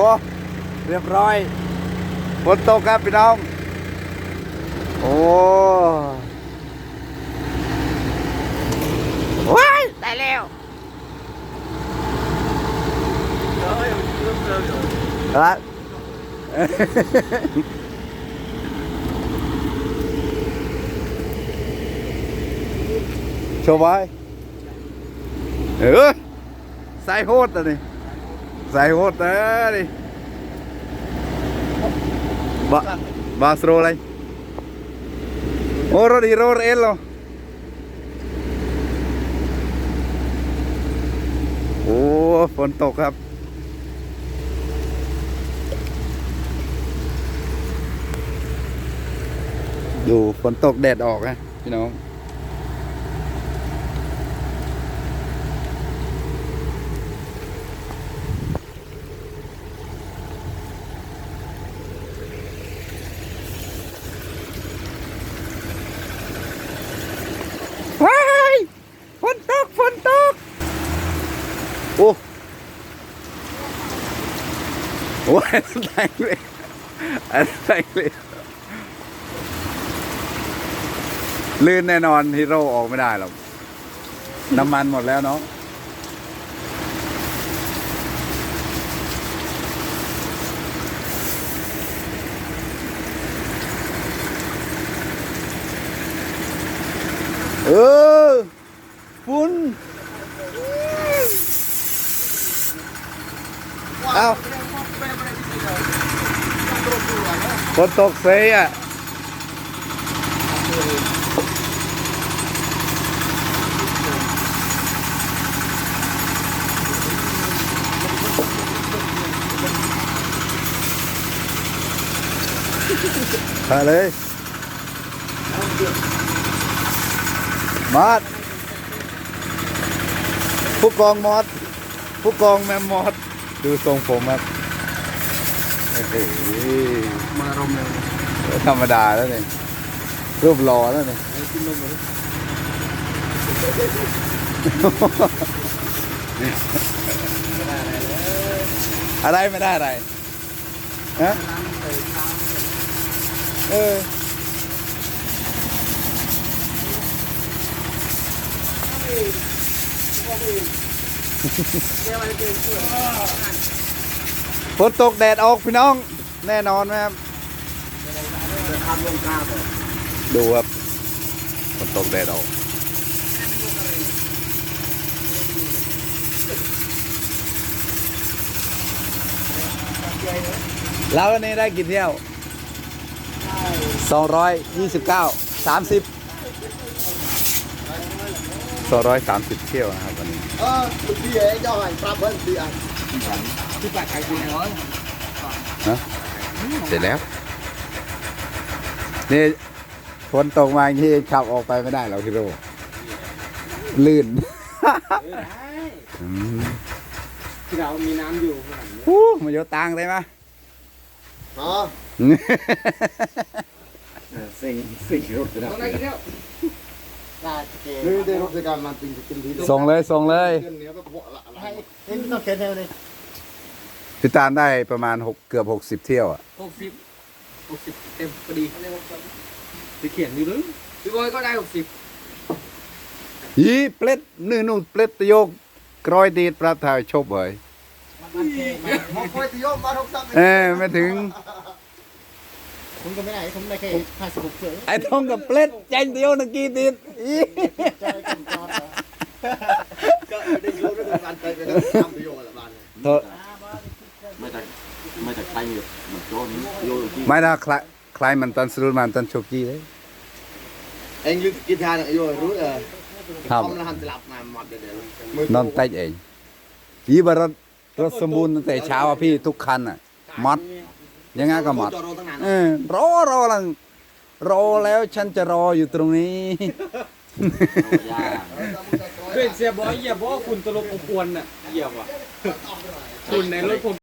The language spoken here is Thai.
อ้เรียบร้อยฝนตกครับพี่น้อง โอ้ว้ายได้แล้วฮะโชว์ไว้เออใส่โหดอะนี่ ใส่โหดอะนี่บะบาสโรอะไรโอ้รถฮีโร่เอลเหรอโอ้ฝนตกครับดูฝนตกแดดออกนะพี่น้อง ว้ายฝนตกฝนตก โอ้โอ้ยแรงเลยอันแรงเลยลื่นแน่นอนฮีโร่ออกไม่ได้หรอกน้ำมันหมดแล้วเนาะเออฝุ่น อาฝนตกเสียอะมาเลยมอดผู้กองมอดผู้กองแมมมอด ดูทรงผมครับโอ้โหมารมเลยธรรมดาแล้วเนี่ยรูปหล่อแล้วเนี่ยไอ้ขึ้นลมเลยอะไรไม่ได้อะไรฮะน้ำใส่เท้าเออเฝนตกแดดออกพี่น้อง แน่นอนไหมครับจะทำลงกาบ่ดูครับฝนตกแดดออกแล้ววันนี้ได้กี่เที่ยว229 30 230เที่ยวนะครับวันนี้ เออคุณพี่เอ๋ย่อให้ปรับเพิ่มสี่อันที่ปากใครกินเหรอเสร็จแล้ว นี่ฝนตกมาอย่างที่ขับออกไปไม่ได้หรอกพี่โรลื่นอืมที่เรามีน้ำอยู่ข้างหลังฮู้มาโยตังค์ได้ไหมอ๋อสิ่งสิ่งรถนะต้อ งได้กี่เที่ยวนี่ได้รถในการมันเป็นเป็นทีส่งเลยส่งเลยเนี้ยก็บอกละให้เห็นต้องเขียนเท่านี้พี่ตาลได้ประมาณหกเกือบหกสิบเที่ยวอะหกสิบหกสิบเต็มพอดีไปเขียนอยู่เลยพี่บอยก็ได้หกสิบยีเปล็ดนื่นนู่นเปล็ดตะโยกกรอยตีดประทายชบเฮ้ยมองคอยที่โยมมาทุกสัปเออไม่ถึง ผมก็ไม่ได้ผมได้แค่ห้าสิบหกเฉยไอ้ทองกับเปล็ดแจงตะโยกนักกีตีดอีใจกันจอดก็ได้รู้ด้วยกันไปไปแล้วทำประโยชน์ละบ้านโทษมาจากมาจากไทยเนี่ยมันโจนโยที่ไม่ได้ใครใครมันตันสรุปมันตันโชกกี้เลยเองลืมกินทานอายุรู้เออครับทำแล้วทำจะหลับมาหมดเดี๋ยวมือนอนเต้เองยีบรถรถสมบูรณ์ตั้งแต่เช้าอะพี่ทุกคันอะมัด ยังไงก็มัดจอดรอตั้งนานเออรอรอลังรอแล้วฉันจะรออยู่ตรงนี้ยาเป็นเสียบอยเหยียบบอกคุณตลกอบอวนน่ะเหยียบอะคุณในรถผม